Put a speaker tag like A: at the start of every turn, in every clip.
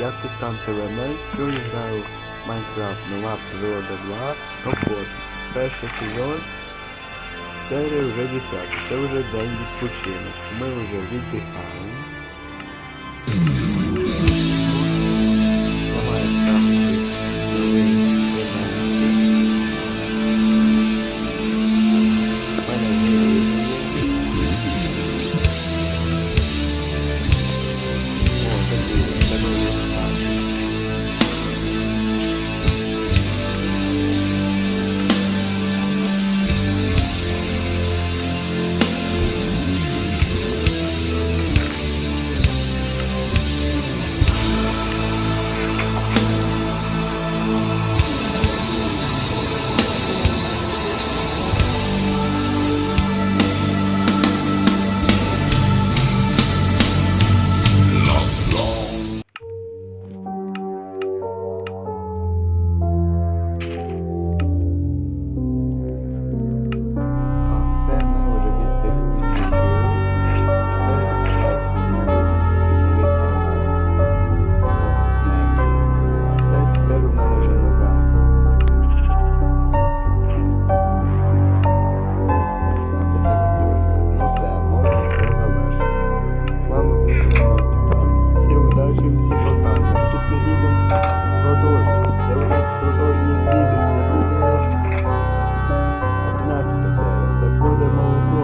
A: я Титан ТВМ, сьогодні граю в Майнкрафт Нова природа 2, Компот. Перший сезон, серія вже 10. Це вже день відпочинок. Ми вже віддихаємо.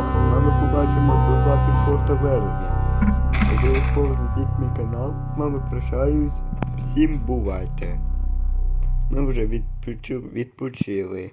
A: Молоко. З вами побачимо до 26 вересня. Обов'язково зайдіть мій канал. З вами прощаюсь. Всім бувайте. Ми вже відпочили. відпочили.